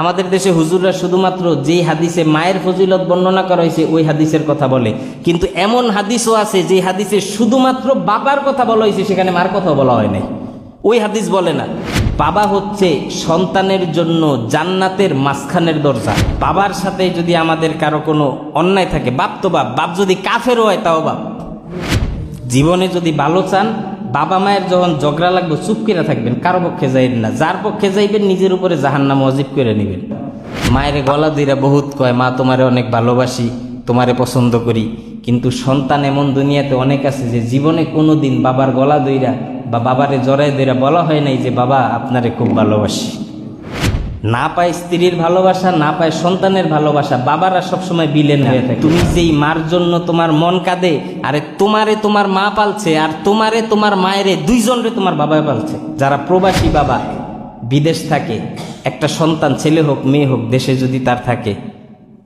আমাদের দেশে হুজুররা শুধুমাত্র যেই হাদিসে মায়ের ফজিলত বর্ণনা করা হয়েছে, ওই হাদিসের কথা বলে। কিন্তু এমন হাদিসও আছে যে হাদিসে শুধুমাত্র বাবার কথা বলা হয়েছে, সেখানে মার কথা বলা হয় নাই। ওই হাদিস বলে না। বাবা হচ্ছে সন্তানের জন্য জান্নাতের মাঝখানের দরজা। বাবার সাথে যদি আমাদের কারও কোনো অন্যায় থাকে, বাপ তো বাপ বাপ যদি কাফেরও হয়, তাও বাপ। জীবনে যদি ভালো চান বাবা মায়ের যখন ঝগড়া লাগবে, চুপ করে থাকবেন, কারও পক্ষে যাইবেন না। যার পক্ষে যাইবেন, নিজের উপরে জাহান নাম অজিব করে নেবেন। মায়ের গলা দিরা বহুত কয়, মা, তোমারে অনেক ভালোবাসি, তোমারে পছন্দ করি। কিন্তু সন্তান এমন দুনিয়াতে অনেক আছে যে জীবনে কোনো দিন বাবার গলা দইরা বা বাবারে জড়াই দইরা বলা হয় নাই যে, বাবা, আপনারে খুব ভালোবাসি। না পায় স্ত্রীর ভালোবাসা, না পায় সন্তানের ভালোবাসা, বাবারা সবসময় বিলেন হয়ে থাকে। তুমি যেই মার জন্য তোমার মন কাঁদে, আরে তোমারে তোমার মা পালছে, আর তোমারে তোমার মায়েরে দুইজনরে তোমার বাবা পালছে। যারা প্রবাসী বাবা, বিদেশ থাকে, একটা সন্তান ছেলে হোক, মেয়ে হোক, দেশে যদি তার থাকে,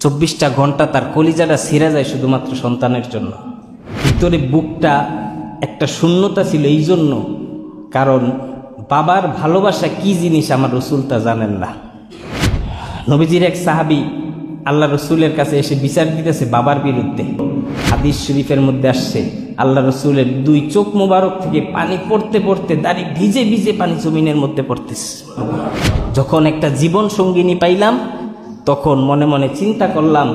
চব্বিশটা ঘণ্টা তার কলিজাটা ছিঁড়ে যায় শুধুমাত্র সন্তানের জন্য। ভিতরে বুকটা একটা শূন্যতা ছিল এই জন্য কারণ বাবার ভালোবাসা কি জিনিস আমার রসুল তা জানেন না। নবীজির এক সাহাবি আল্লাহ রসুলের কাছে এসে বিচার দিতেছে বাবার বিরুদ্ধে। হাদিস শরীফের মধ্যে আসছে, আল্লাহ রসুলের দুই চোখ মোবারক থেকে পানি পড়তে পড়তে দাড়ি ভিজে ভিজে পানি জমিনের মধ্যে পড়তেছে। যখন একটা জীবন সঙ্গিনী পাইলাম, তখন মনে মনে চিন্তা করলাম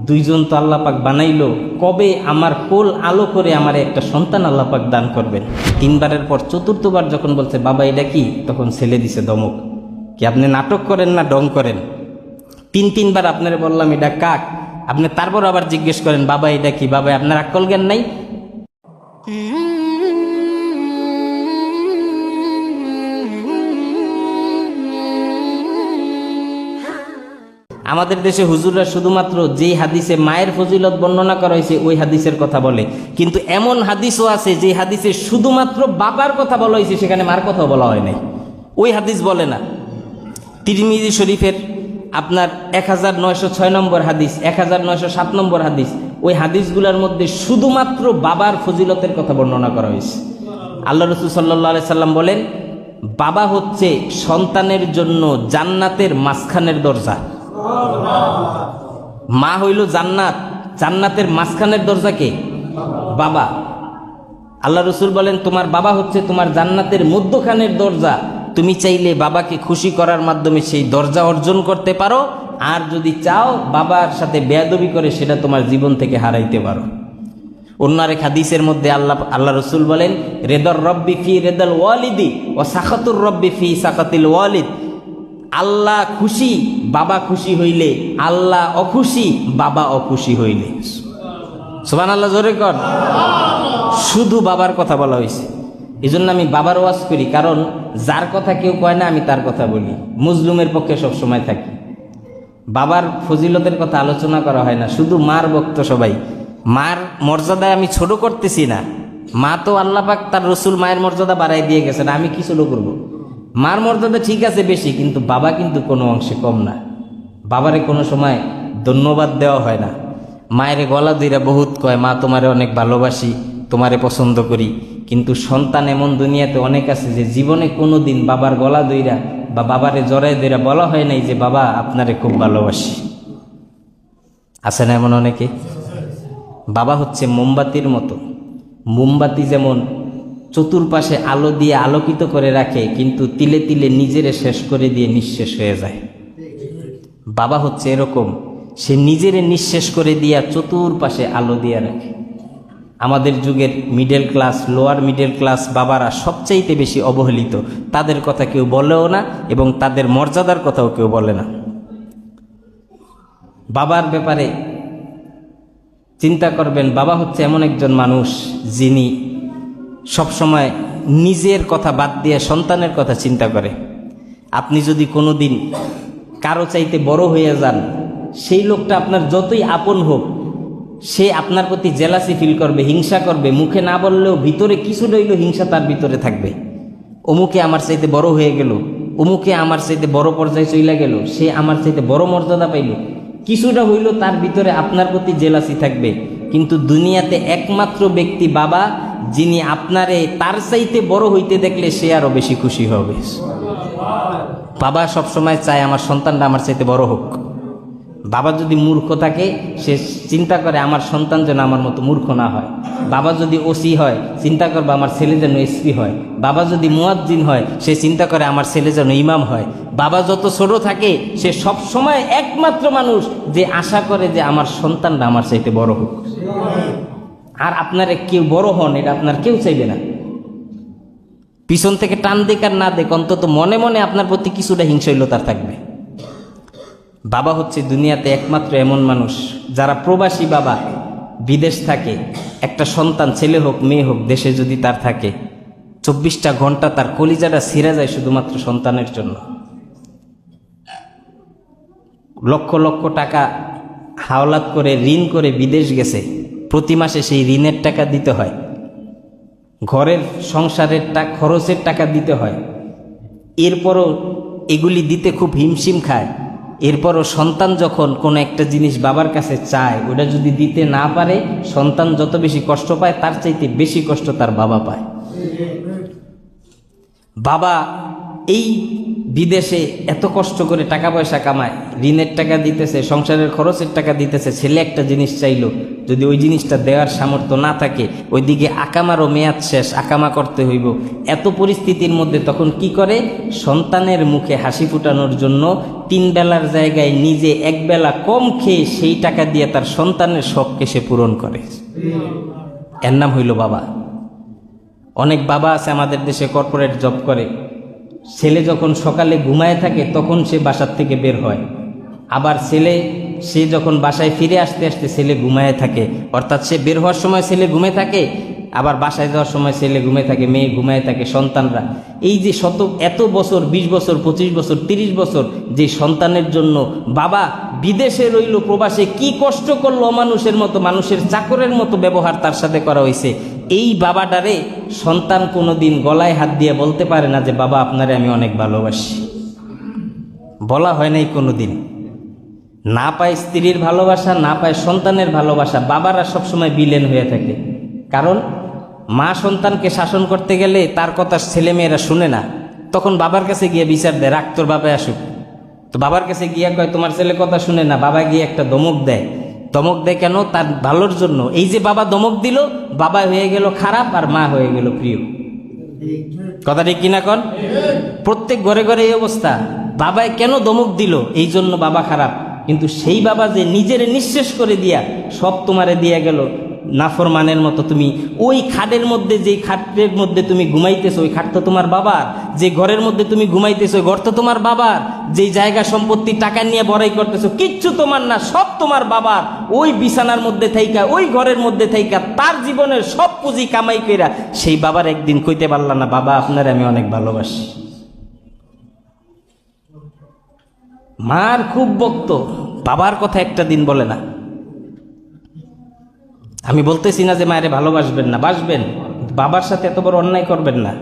দুইজন তো আল্লাপাক বানাইলো। কবে আমার কোল আলো করে আমার একটা সন্তান আল্লাপাক দান করবেন? তিনবারের পর চতুর্থবার যখন বলছে, বাবা, এটা কি? তখন ছেলে দিছে দমক কি আপনি নাটক করেন না ডং করেন? তিন, তিনবার আপনারে বললাম, এটা কাক? আপনি তারপর আবার জিজ্ঞেস করেন, বাবা, এটা কি? বাবা, আপনার আকল জ্ঞান নাই? আমাদের দেশে হুজুররা শুধুমাত্র যেই হাদিসে মায়ের ফজিলত বর্ণনা করা হয়েছে, ওই হাদিসের কথা বলে। কিন্তু এমন হাদিসও আছে যে হাদিসে শুধুমাত্র বাবার কথা বলা হয়েছে, সেখানে মার কথা বলা হয় নাই। ওই হাদিস বলে না। তিরমিজি শরীফের আপনার এক হাজার নয়শো ছয় নম্বর হাদিস, এক হাজার নয়শো সাত নম্বর হাদিস, ওই হাদিসগুলোর মধ্যে শুধুমাত্র বাবার ফজিলতের কথা বর্ণনা করা হয়েছে। আল্লাহ রসুল সাল্লাহ সাল্লাম বলেন, বাবা হচ্ছে সন্তানের জন্য জান্নাতের মাঝখানের দরজা। মা হইল জান্নাত। জান্নাতের মাঝখানের দরজা কে? বাবা। আল্লাহ রসুল বলেন, তোমার বাবা হচ্ছে তোমার জান্নাতের মধ্যখানের দরজা। তুমি চাইলে বাবাকে খুশি করার মাধ্যমে সেই দরজা অর্জন করতে পারো। আর যদি চাও বাবার সাথে বেয়াদবি করে, সেটা তোমার জীবন থেকে হারাইতে পারো। অন্য আরেক হাদিসের মধ্যে আল্লাহ আল্লাহ রসুল বলেন, রেদর রব্বি ফি রেদল ওয়ালিদি ও সাখাতুর রব্বি ফি সাখাতিল ওয়ালিদ। আল্লাহ খুশি, বাবা খুশি হইলে, আল্লাহ অখুশি, বাবা অখুশি হইলে। সোবান আল্লাহ জোরে কর। শুধু বাবার কথা বলা হয়েছে এই জন্য আমি বাবার ওয়াজ করি, কারণ যার কথা কেউ কয় না, আমি তার কথা বলি। মুজলুমের পক্ষে সব সময় থাকি। বাবার ফজিলতের কথা আলোচনা করা হয় না, শুধু মার বক্ত সবাই। মার মর্যাদায় আমি ছোট করতেছি না। মা তো আল্লাপাক তার রসুল মায়ের মর্যাদা বাড়াই দিয়ে গেছেন, আমি কি ছোট করব। মার মর্যাদা ঠিক আছে বেশি, কিন্তু বাবা কিন্তু কোনো অংশে কম না। বাবারে কোনো সময় ধন্যবাদ দেওয়া হয় না। মায়ের গলা দিরা বহুত কয়, মা, তোমারে অনেক ভালোবাসি, তোমারে পছন্দ করি। কিন্তু সন্তান এমন দুনিয়াতে অনেক আছে যে জীবনে কোনো দিন বাবার গলা দইরা বা বাবারে জড়াই দইরা বলা হয় নাই যে, বাবা, আপনারে খুব ভালোবাসি। আছে না এমন অনেকে? বাবা হচ্ছে মোমবাতির মতো। মোমবাতি যেমন চতুর্পাশে আলো দিয়ে আলোকিত করে রাখে, কিন্তু তিলে তিলে নিজেরে শেষ করে দিয়ে নিঃশেষ হয়ে যায়। বাবা হচ্ছে এরকম, সে নিজেরে নিঃশেষ করে দিয়া চতুর্পাশে আলো দিয়ে রাখে। আমাদের যুগের middle class lower middle class বাবারা সবচাইতে বেশি অবহেলিত। তাদের কথা কেউ বলেও না এবং তাদের মর্যাদার কথাও কেউ বলে না। বাবার ব্যাপারে চিন্তা করবেন, বাবা হচ্ছে এমন একজন মানুষ যিনি সবসময় নিজের কথা বাদ দিয়ে সন্তানের কথা চিন্তা করে। আপনি যদি কোনো দিন কারও চাইতে বড় হয়ে যান, সেই লোকটা আপনার যতই আপন হোক, সে আপনার প্রতি জেলাসি ফিল করবে, হিংসা করবে, মুখে না বললেও ভিতরে কিছু রইল, হিংসা তার ভিতরে থাকবে। অমুকে আমার চাইতে বড় হয়ে গেল, অমুকে আমার চাইতে বড় পর্যায়ে চইলা গেল, সে আমার চাইতে বড় মর্যাদা পাইল। কিছুটা হইল তার ভিতরে আপনার প্রতি জেলাসি থাকবে। কিন্তু দুনিয়াতে একমাত্র ব্যক্তি বাবা যিনি আপনারে তার চাইতে বড় হইতে দেখলে সে আরও বেশি খুশি হবে। বাবা সবসময় চায় আমার সন্তানটা আমার চাইতে বড় হোক। বাবা যদি মূর্খ থাকে, সে চিন্তা করে আমার সন্তান যেন আমার মতো মূর্খ না হয়। বাবা যদি ওসি হয়, চিন্তা করবে আমার ছেলে যেন এসপি হয়। বাবা যদি মুয়াজ্জিন হয়, সে চিন্তা করে আমার ছেলে যেন ইমাম হয়। বাবা যত ছোট থাকে, সে সব সময় একমাত্র মানুষ যে আশা করে যে আমার সন্তানটা আমার চাইতে বড় হোক। আর আপনারা কেউ বড় হন, এটা আপনার কেউ চাইবে না। পিছন থেকে টান দেখ আর না দেখ অন্তত মনে মনে আপনার প্রতি কিছুটা হিংসৈলতার থাকবে। বাবা হচ্ছে দুনিয়াতে একমাত্র এমন মানুষ, যারা প্রবাসী বাবা, বিদেশ থাকে, একটা সন্তান, ছেলে হোক, মেয়ে হোক, দেশে যদি তার থাকে, চব্বিশটা ঘণ্টা তার কলিজাটা ছিঁড়ে যায় শুধুমাত্র সন্তানের জন্য। লক্ষ লক্ষ টাকা হাওলাত করে, ঋণ করে বিদেশ গেছে। প্রতি মাসে সেই ঋণের টাকা দিতে হয়। ঘরের সংসারের টাকা খরচের টাকা দিতে হয়। এরপরও এগুলি দিতে খুব হিমশিম খায়। এরপরও সন্তান যখন কোনো একটা জিনিস বাবার কাছে চায়, ওটা যদি দিতে না পারে, সন্তান যত বেশি কষ্ট পায়, তার চাইতে বেশি কষ্ট তার বাবা পায়। বাবা এই বিদেশে এত কষ্ট করে টাকা পয়সা কামায়, ঋণের টাকা দিতেছে, সংসারের খরচের টাকা দিতেছে, ছেলে একটা জিনিস চাইলো, যদি ওই জিনিসটা দেওয়ার সামর্থ্য না থাকে, ওইদিকে আকামারও মেয়াদ শেষ, আকামা করতে হইব। এত পরিস্থিতির মধ্যে তখন কি করে? সন্তানের মুখে হাসি ফুটানোর জন্য তিন বেলার জায়গায় নিজে এক বেলা কম খেয়ে সেই টাকা দিয়ে তার সন্তানের শখকে সে পূরণ করে। এর নাম হইল বাবা। অনেক বাবা আছে আমাদের দেশে কর্পোরেট জব করে। ছেলে যখন সকালে ঘুমায় থাকে, তখন সে বাসার থেকে বের হয়। আবার ছেলে, সে যখন বাসায় ফিরে আসতে আসতে ছেলে ঘুমায় থাকে। অর্থাৎ সে বের হওয়ার সময় ছেলে ঘুমে থাকে, আবার বাসায় যাওয়ার সময় ছেলে ঘুমে থাকে, মেয়ে ঘুমায় থাকে, সন্তানরা। এই যে শত, এত বছর ২০ বছর ২৫ বছর ৩০ বছর যে সন্তানের জন্য বাবা বিদেশে রইল, প্রবাসে কি কষ্ট করল অমানুষের মতো, মানুষের চাকরের মতো ব্যবহার তার সাথে করা হয়েছে। এই বাবাটারে সন্তান কোনোদিন গলায় হাত দিয়ে বলতে পারে না যে, বাবা, আপনারে আমি অনেক ভালোবাসি। বলা হয় নাই কোনোদিন। না পায় স্ত্রীর ভালোবাসা, না পায় সন্তানের ভালোবাসা, বাবারা সবসময় বিলেন হয়ে থাকে। কারণ, মা সন্তানকে শাসন করতে গেলে তার কথা ছেলেমেয়েরা শুনে না। তখন বাবার কাছে গিয়ে বিচার দেয় রাখ তোর বাবা আসুক। তো বাবার কাছে গিয়ে কয়, তোমার ছেলে কথা শুনে না, বাবা গিয়ে একটা দমক দেয়। দমক দেয় কেন? তার ভালোর জন্য। এই যে বাবা দমক দিল, বাবা হয়ে গেল খারাপ আর মা হয়ে গেল প্রিয়। কথা ঠিক কিনা কন? প্রত্যেক ঘরে ঘরে এই অবস্থা। বাবায় কেন দমক দিল? এই জন্য বাবা খারাপ। কিন্তু সেই বাবা যে নিজের নিঃশেষ করে দিয়া সব তোমারে দিয়া গেল নাফরমানের মতো তুমি, ওই খাটের মধ্যে যেই খাটের মধ্যে তুমি ঘুমাইতেছো, ওই খাট তো তোমার বাবার। যে ঘরের মধ্যে তুমি ঘুমাইতেছো ঘর তো তোমার বাবার। যেই জায়গা সম্পত্তি টাকা নিয়ে বড়াই করতেছো, কিচ্ছু তোমার না, সব তোমার বাবার। ওই বিছানার মধ্যে থাইকা, ওই ঘরের মধ্যে থাইকা, তার জীবনের সব পুঁজি কামাই কইরা সেই বাবার একদিন কইতে পারলা না, বাবা, আপনার আমি অনেক ভালোবাসি। মার খুব বক্ত, বাবার কথা একটা দিন বলে না। আমি বলতেছি না যে মায়েরে ভালোবাসবেন না, বাসবেন বাবার সাথে এত বড় অন্যায় করবেন না।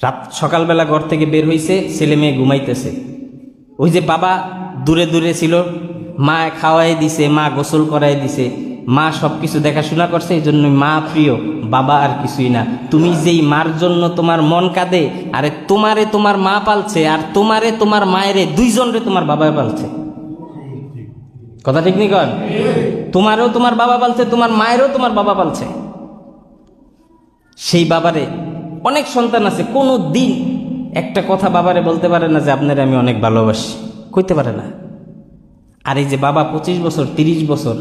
রাত সকালবেলা ঘর থেকে বের হইছে, ছেলে মেয়ে ঘুমাইতেছে। ওই যে বাবা দূরে দূরে ছিল, মা খাওয়াই দিছে, মা গোসল করাই দিছে, মা সব কিছু দেখাশোনা করছে এই জন্য মা প্রিয়, বাবা আর কিছুই না। তুমি যেই মার জন্য তোমার মন কাঁদে, আরে তোমারে তোমার মা পালছে, আর তোমারে তোমার মায়েরে দুইজনরে তোমার বাবা পালছে। কথা ঠিক নি তোমারও তোমার বাবা পালছে, তোমার মায়েরও তোমার বাবা পালছে। সেই বাবারে অনেক সন্তান আছে কোনো দিন একটা কথা বাবারে বলতে পারে না যে, আপনারে আমি অনেক ভালোবাসি। কইতে পারে না। আর এই যে বাবা পঁচিশ বছর, তিরিশ বছর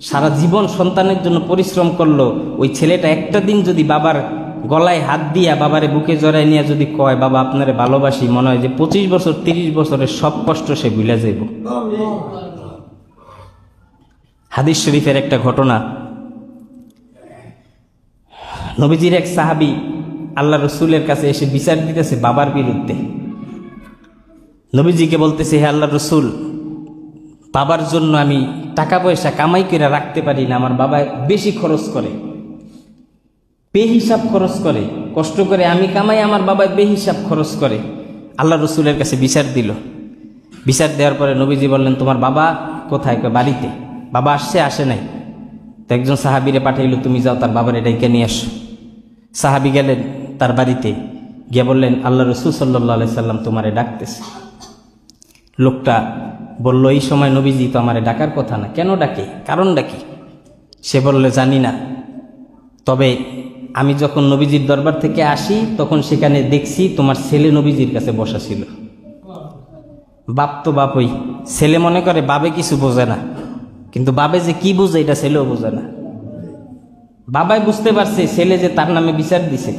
সারা জীবন সন্তানের জন্য পরিশ্রম করল, ওই ছেলেটা একটা দিন যদি বাবার গলায় হাত দিয়া বাবারে বুকে জড়াই নিয়ে যদি কয়, বাবা, আপনারে ভালোবাসি। মনে হয় যে পঁচিশ বছর, তিরিশ বছরের সব কষ্ট সে ভুলে যাইব। হাদিস শরীফের একটা ঘটনা। নবীজির এক সাহাবি আল্লাহ রসুলের কাছে এসে বিচার দিতেছে বাবার বিরুদ্ধে। নবীজিকে বলতেছে, হে আল্লাহ রসুল, বাবার জন্য আমি টাকা পয়সা কামাই করে রাখতে পারি না, আমার বাবা বেশি খরচ করে, বেহিসাব খরচ করে, কষ্ট করে আমি কামাই, আমার বাবা বেহিসাব খরচ করে। আল্লাহ রসুলের কাছে বিচার দিল। বিচার দেওয়ার পরে নবীজি বললেন, তোমার বাবা কোথায়? বাড়িতে? বাবা আসছে, আসে নাই। তো একজন সাহাবিরে পাঠাইলো, তুমি যাও, তার বাবার এটাইকে নিয়ে আসো? সাহাবি গেলেন তার বাড়িতে, গিয়ে বললেন, আল্লাহ রসুল সাল্লাহ সাল্লাম তোমারে ডাকতেছে। লোকটা বলল, এই সময় নবীজি তো আমারে ডাকার কথা না, কেন ডাকে? কারণ ডাকি সে বললে, জানি না। তবে আমি যখন নবীজির দরবার থেকে আসি, তখন সেখানে দেখছি তোমার ছেলে নবীজির কাছে বসা ছিল। বাপ তো বাপই। ছেলে মনে করে বাবে কিছু বোঝে না। কিন্তু বাবে যে কি বোঝে, এটা ছেলেও বোঝে না। বাবাই বুঝতে পারছে, ছেলে যে তার নামে বিচার দিছে।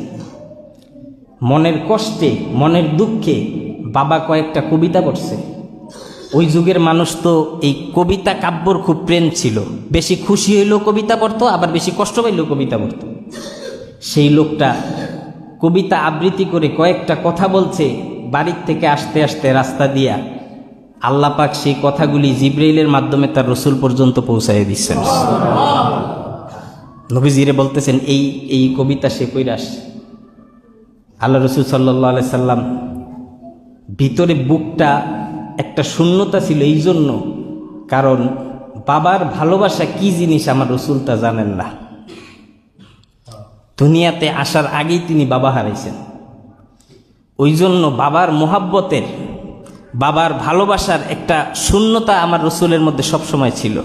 মনের কষ্টে, মনের দুঃখে বাবা কয়েকটা কবিতা পড়ছে। ওই যুগের মানুষ তো এই কবিতা কাব্যর খুব প্রেম ছিল। বেশি খুশি হইলেও কবিতা পড়তো, আবার বেশি কষ্ট পাইলেও কবিতা পড়তো। সেই লোকটা কবিতা আবৃত্তি করে কয়েকটা কথা বলছে, বাড়ির থেকে আসতে আসতে রাস্তা দিয়া আল্লাপাক সেই কথাগুলি জিব্রাইলের মাধ্যমে তার রসুল পর্যন্ত পৌঁছায় দিচ্ছেন। নবীজিরে বলতেছেন, এই এই কবিতা সে কৈরাস আল্লাহ রসুল সাল্লাহ সাল্লাম ভিতরে বুকটা একটা শূন্যতা ছিল, এই জন্য কারণ বাবার ভালোবাসা কি জিনিস আমার রসুল তা জানেন না। দুনিয়াতে আসার আগেই তিনি বাবা হারাইছেন। ওই জন্য বাবার মোহাব্বতের বাবার ভালোবাসার একটা শূন্যতা আমার রসুলের মধ্যে সবসময় ছিল।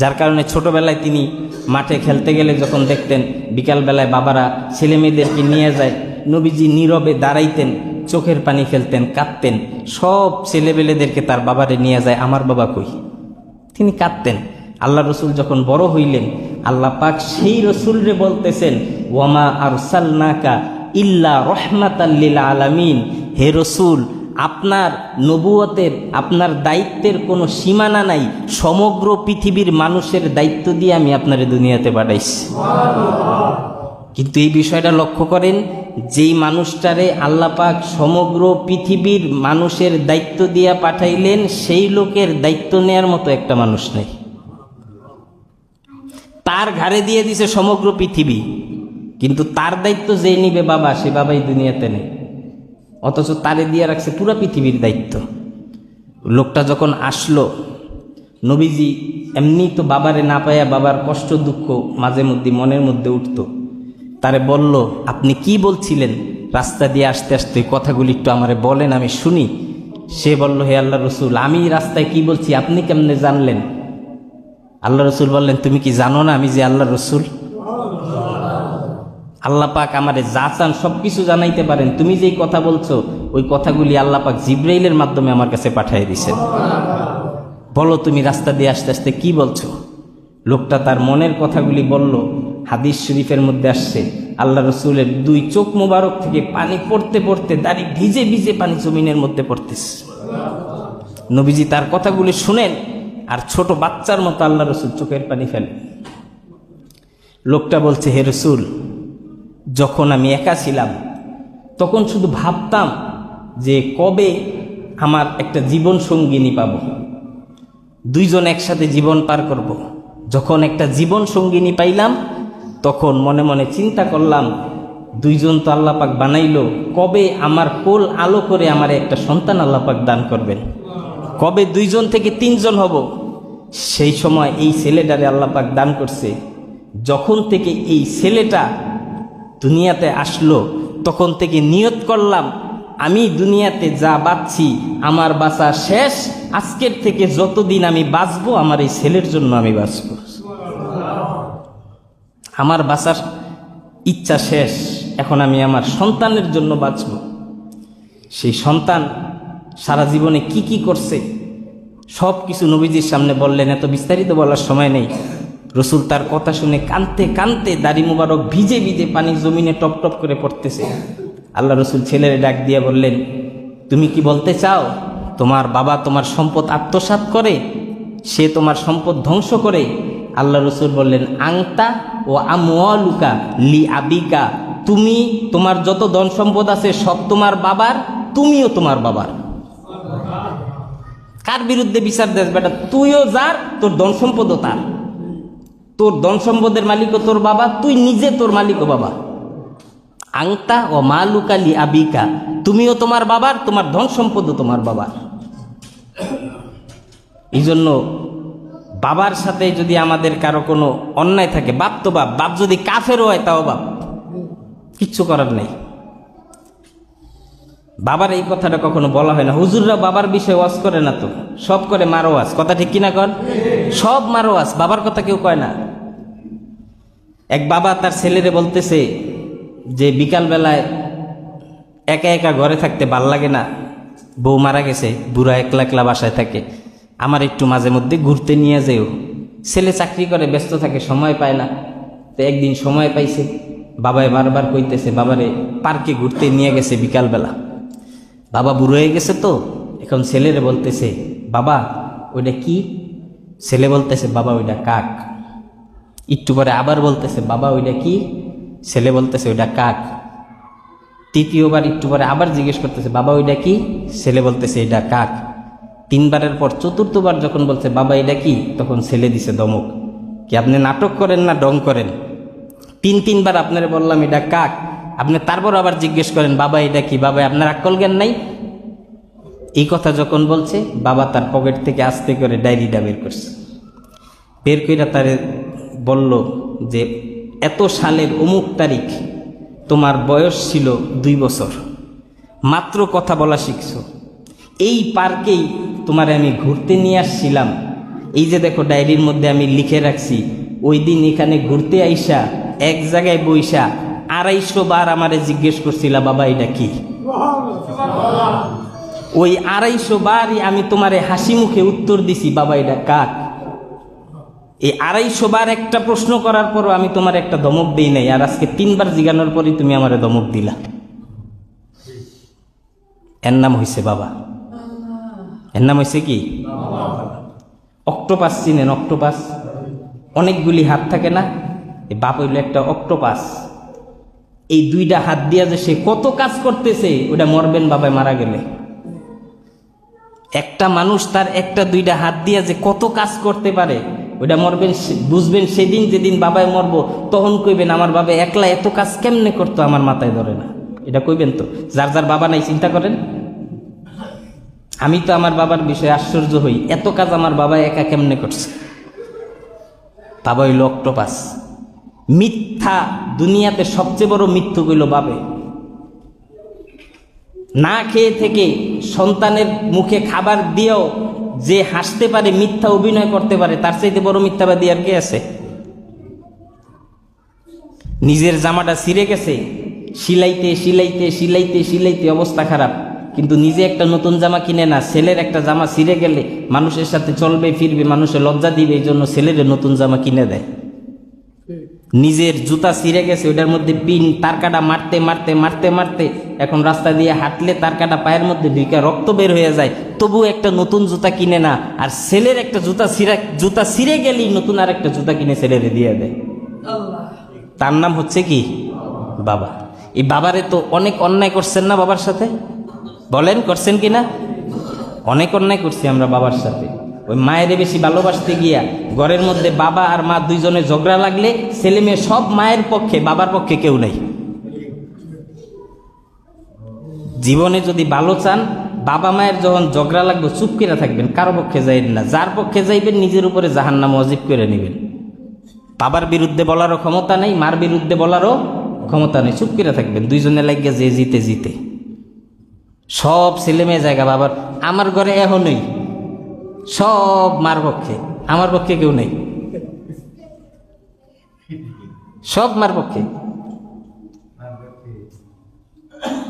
যার কারণে ছোটবেলায় তিনি মাঠে খেলতে গেলে যখন দেখতেন, বিকালবেলায় বাবারা ছেলে মেয়েদেরকে নিয়ে যায়, নবীজি নীরবে দাঁড়াইতেন, চোখের পানি ফেলতেন, কাঁদতেন, সব ছেলেবেলেদেরকে তার বাবারে নিয়ে যায়, আমার বাবা কই? তিনি কাঁদতেন। আল্লাহ রসুল যখন বড় হইলেন, আল্লাহ পাক সেই রসুলরে বলতেছেন ওয়ামা আরসালনাকা ইল্লা রহমাতাল্লিল আলামিন। হে রসুল আপনার নবুয়তের, আপনার দায়িত্বের কোনো সীমানা নাই। সমগ্র পৃথিবীর মানুষের দায়িত্ব দিয়ে আমি আপনার দুনিয়াতে পাঠাইছি। কিন্তু এই বিষয়টা লক্ষ্য করেন, যেই মানুষটারে আল্লাপাক সমগ্র পৃথিবীর মানুষের দায়িত্ব দিয়া পাঠাইলেন, সেই লোকের দায়িত্ব নেয়ার মতো একটা মানুষ নেই। তার ঘাড়ে দিয়ে দিছে সমগ্র পৃথিবী। কিন্তু তার দায়িত্ব যেই নিবে বাবা, সে বাবাই দুনিয়াতে নেই। অথচ তারে দিয়ে রাখছে পুরা পৃথিবীর দায়িত্ব। লোকটা যখন আসলো, নবীজি এমনি তো বাবারে না পাইয়া বাবার কষ্ট, দুঃখ মাঝে মধ্যে মনের মধ্যে উঠত। তারে বলল, আপনি কি বলছিলেন? রাস্তা দিয়ে আসতে আসতে কথাগুলি একটু আমারে বলেন, আমি শুনি। সে বলল, হে আল্লাহ রসুল, আমি রাস্তায় কি বলছি, আপনি কেমনে জানলেন? আল্লাহ রসুল বললেন, তুমি কি জানো না আমি যে আল্লাহ রসুল? আল্লাহ পাক আমারে যা চান সব কিছু জানাইতে পারেন। তুমি যেই কথা বলছো, ওই কথাগুলি আল্লাহ পাক জিব্রাইলের মাধ্যমে আমার কাছে পাঠিয়ে দিছেন। বলো তুমি রাস্তা দিয়ে আস্তে আস্তে কি বলছো? লোকটা তার মনের কথাগুলি বলল, হাদিস শরীফের মধ্যে আসছে, আল্লাহ রসুলের দুই চোখ মোবারক থেকে পানি পড়তে পড়তে দাড়ি ভিজে ভিজে পানি জমিনের মধ্যে পড়তেছে। নবীজি তার কথাগুলি শুনেন, আর ছোট বাচ্চার মতো আল্লাহ রসুল চোখের পানি ফেলেন লোকটা বলছে, হে রসুল যখন আমি একা ছিলাম, তখন শুধু ভাবতাম যে কবে আমার একটা জীবন সঙ্গিনী পাব। দুইজন একসাথে জীবন পার করব। যখন একটা জীবন সঙ্গিনী পাইলাম, তখন মনে মনে চিন্তা করলাম, দুইজন তো আল্লাপাক বানাইলো, কবে আমার কোল আলো করে আমার একটা সন্তান আল্লাপাক দান করবেন? কবে দুইজন থেকে তিনজন হব? সেই সময় এই ছেলেটারে আল্লাপাক দান করছে। যখন থেকে এই ছেলেটা দুনিয়াতে আসলো, তখন থেকে নিয়ত করলাম, আমি দুনিয়াতে যা বাঁচছি, আমার বাঁচা শেষ, আজকের থেকে যতদিন আমি বাঁচবো, আমার এই ছেলের জন্য আমি বাঁচব। আমার বাঁচার ইচ্ছা শেষ, এখন আমি আমার সন্তানের জন্য বাঁচব। সেই সন্তান সারা জীবনে কি কি করছে সব কিছু নবীজির সামনে বললেন, এত বিস্তারিত বলার সময় নেই। রসুল তার কথা শুনে কানতে কানতে দাড়ি মুবারক ভিজে ভিজে পানি জমিনে টপ টপ করে পড়তেছে। আল্লাহ রসুল ছেলের ডাক দিয়ে বললেন, তুমি কি বলতে চাও? তোমার বাবা তোমার সম্পদ আত্মসাৎ করে? সে তোমার সম্পদ ধ্বংস করে? আল্লাহ রসুল বললেন, আংতা ও আমুয়ালুকা লি আবিকা। তুমি তোমার যত ধন সম্পদ আছে সব তোমার বাবার, তুমিও তোমার বাবার। কার বিরুদ্ধে বিচার দেশ বেটা? তুইও যার, তোর ধন সম্পদও তার। তোর ধন সম্পদের মালিকও তোর বাবা, তুই নিজে তোর মালিকও বাবা। আংতা ও মালুকালি আবিকা, তুমিও তোমার বাবার, তোমার ধন সম্পদও তোমার বাবার। এই জন্য বাবার সাথে যদি আমাদের কারও কোনো অন্যায় থাকে, বাপ তো বাপ বাপ যদি কাফেরও হয় তাও বাপ। কিচ্ছু করার নেই। বাবার এই কথাটা কখনো বলা হয় না। হুজুররা বাবার বিষয়ে ওয়াজ করে না তো। সব করে মারো ওয়াজ কথা ঠিক কিনা কর সব মারো ওয়াজ বাবার কথা কেউ কয় না। এক বাবা তার ছেলেরে বলতেছে যে, বিকালবেলায় একা একা ঘরে থাকতে ভালো লাগে না। বউ মারা গেছে। বুড়া একলা একলা বাসায় থাকে। আমার একটু মাঝে মধ্যে ঘুরতে নিয়ে যেও। ছেলে চাকরি করে, ব্যস্ত থাকে, সময় পায় না। তো একদিন সময় পাইছে। বাবায় বারবার কইতেছে, বাবারে, পার্কে ঘুরতে নিয়ে গেছে বিকালবেলা। বাবা বুড়ো হয়ে গেছে তো, এখন ছেলেরে বলতেছে, বাবা, ওইটা কি? ছেলে বলতেছে, বাবা, ওইটা কাক। একটু পরে আবার বলতেছে, বাবা, ওইটা কি? ছেলে বলতেছে, ওইটা কাক। তৃতীয়বার একটু পরে আবার জিজ্ঞেস করতেছে, বাবা, ওইটা কি? ছেলে বলতেছে, এটা কাক। তিনবারের পর চতুর্থবার যখন বলছে, বাবা, এটা কি? তখন ছেলে দিছে দমক। কি আপনি নাটক করেন না ডং করেন? তিন তিনবার আপনারে বললাম, এটা কাক। আপনি তারপর আবার জিজ্ঞেস করেন, বাবা, এটা কি? বাবা, আপনার আক্কল জ্ঞান নাই? এই কথা যখন বলছে, বাবা তার পকেট থেকে আস্তে করে ডায়েরিটা বের করছে। বের কইরা তারে বলল যে, এত সালের অমুক তারিখ, তোমার বয়স ছিল দুই বছর। মাত্র কথা বলা শিখছো। এই পার্কেই তোমারে আমি ঘুরতে নিয়ে আসছিলাম। এই যে দেখো, ডায়েরির মধ্যে আমি লিখে রাখছি, ওই দিন এখানে ঘুরতে আইসা, এক জায়গায় বইসা আড়াইশো বার আমারে জিজ্ঞেস করছিলা, বাবা, এটা কি? ওই আড়াইশো বারই আমি তোমারে হাসি মুখে উত্তর দিছি, বাবা, এটা কাক? এই আড়াইশো বার একটা প্রশ্ন করার পরও আমি তোমার একটা ধমক দিই নাই, আর আজকে তিনবার জিগানোর পরই তুমি আমারে ধমক দিলা। এর নাম হইছে বাবা। এর নাম হইছে কি? অক্টোপাস চিনেন, অক্টোপাস। অনেকগুলি হাত থাকে না? বাপ হইল একটা অক্টোপাস। এই দুইটা হাত দিয়া যে সে কত কাজ করতেছে, ওটা মরবেন বাবায় মারা গেলে। একটা মানুষ তার একটা দুইটা হাত দিয়া যে কত কাজ করতে পারে, ওটা মরবেন বুঝবেন সেদিন যেদিন বাবায় মরবো, তখন কইবেন, আমার বাবা একলা এত কাজ কেমনে করতো, আমার মাথায় ধরে না। এটা কইবেন তো? যার যার বাবা নাই, চিন্তা করেন? আমি তো আমার বাবার বিষয়ে আশ্চর্য হই, এত কাজ আমার বাবা একা কেমনে করছে? বাবা ওই অক্টোপাস মিথ্যা দুনিয়াতে সবচেয়ে বড় মিথ্যু কইল বাবে না খেয়ে থেকে সন্তানের মুখে খাবার দিয়েও যে হাসতে পারে, মিথ্যা অভিনয় করতে পারে, তার চাইতে বড় মিথ্যাবাদী আর কে আছে? নিজের জামাটা ছিঁড়ে গেছে, সিলাইতে সিলাইতে সিলাইতে সিলাইতে অবস্থা খারাপ। কিন্তু নিজে একটা নতুন জামা কিনে না, ছেলের একটা জামা ছিঁড়ে গেলে মানুষের সাথে চলবে, ফিরবে মানুষের লজ্জা দিবে, এই জন্য ছেলের নতুন জামা কিনে দেয়। নিজের জুতা ছিঁড়ে গেছে ওটার মধ্যে পিন তার কাটা মারতে মারতে মারতে মারতে এখন রাস্তা দিয়ে হাঁটলে তার কাটা পায়ের মধ্যে ঢুকে রক্ত বের হয়ে যায় তবু একটা নতুন জুতা কিনে না আর ছেলের একটা জুতা ছিঁড়া জুতা ছিঁড়ে গেলেই নতুন আর একটা জুতা কিনে ছেলেরে দিয়ে দেয়। তার নাম হচ্ছে কি? বাবা। এই বাবারে তো অনেক অন্যায় করছেন না বাবার সাথে? বলেন করছেন কি না অনেক অন্যায় করছি আমরা বাবার সাথে। ওই মায়েরে বেশি ভালোবাসতে গিয়া ঘরের মধ্যে বাবা আর মা দুইজনে ঝগড়া লাগলে ছেলে মেয়ে সব মায়ের পক্ষে, বাবার পক্ষে কেউ নাই। জীবনে যদি ভালো চান, বাবা মায়ের যখন ঝগড়া লাগবে, চুপ করে থাকবেন, কারও পক্ষে যাইবেন না। যার পক্ষে যাইবেন, নিজের উপরে জাহান্নাম অজিব করে নেবেন। বাবার বিরুদ্ধে বলারও ক্ষমতা নেই, মার বিরুদ্ধে বলারও ক্ষমতা নেই। চুপ করে থাকবেন, দুইজনে লাগিয়ে যে জিতে জিতে। সব ছেলে মেয়ে জায়গা বাবার, আমার ঘরে এখনই। সব মার পক্ষে। আমার পক্ষে কেউ নেই। সব মার পক্ষে।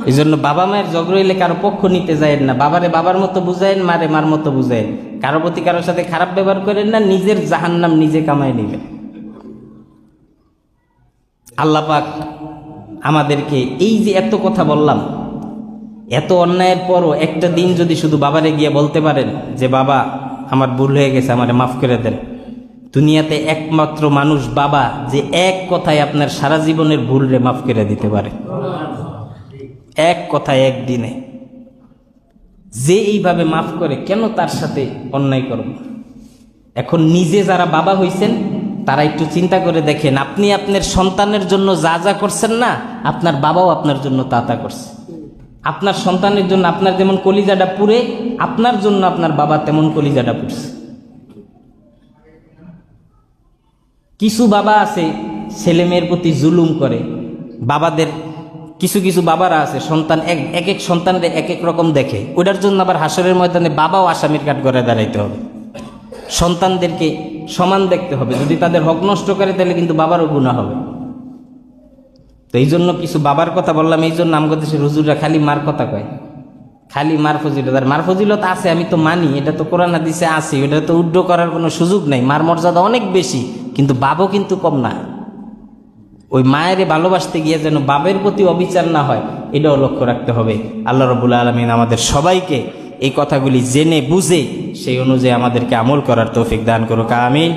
এই জন্য বাবা মায়ের ঝগড়া হইলে কারও পক্ষ নিতে যায় না। বাবারে বাবার মতো বুঝায়েন, মারে মার মতো বুঝায়েন। কারও প্রতি কারোর সাথে খারাপ ব্যবহার করেন না, নিজের জাহান্নাম নিজে কামায় নেবেন। আল্লাহ পাক আমাদেরকে এই যে এত কথা বললাম, এত অন্যায়ের পরও একটা দিন যদি শুধু বাবারে গিয়ে বলতে পারেন যে, বাবা আমার ভুল হয়ে গেছে, আমার মাফ করে দেন। দুনিয়াতে একমাত্র মানুষ বাবা যে এক কথায় আপনার সারা জীবনের ভুলরে মাফ করে দিতে পারে। এক কথায় একদিনে। যে এইভাবে মাফ করে কেন তার সাথে অন্যায় করব? এখন নিজে যারা বাবা হইছেন, তারা একটু চিন্তা করে দেখেন, আপনি আপনার সন্তানের জন্য যা যা করছেন না, আপনার বাবাও আপনার জন্য তা তা করছে। আপনার সন্তানের জন্য আপনার যেমন কলিজাটা পুড়ে, আপনার জন্য আপনার বাবা তেমন কলিজাটা পুড়ছে। কিছু বাবা আছে, ছেলে মেয়ের প্রতি জুলুম করে। বাবাদের, কিছু কিছু বাবারা আছে, সন্তান এক এক এক সন্তানরে এক এক রকম দেখে। ওটার জন্য আবার হাসরের ময়দানে বাবাও আসামির কাঠ করে দাঁড়াইতে হবে। সন্তানদেরকে সমান দেখতে হবে। যদি তাদের হক নষ্ট করে, তাহলে কিন্তু বাবারও গুণা হবে। তো এই জন্য কিছু বাবার কথা বললাম, এই জন্য আমগো দেশের হুজুররা খালি মার কথা কয়। খালি মার ফজিলত। আর মার ফজিলত আছে, আমি তো মানি, এটা তো কোরআন হাদিসে আছে, এটা তো উড্ড করার কোনো সুযোগ নাই। মার মর্যাদা অনেক বেশি, কিন্তু বাবও কিন্তু কম না। ওই মায়ের ভালোবাসতে গিয়ে যেন বাবের প্রতি অবিচার না হয়, এটাও লক্ষ্য রাখতে হবে। আল্লাহ রবুল্লা আলমিন আমাদের সবাইকে এই কথাগুলি জেনে বুঝে, সেই অনুযায়ী আমাদেরকে আমল করার তৌফিক দান করুক, আমিন।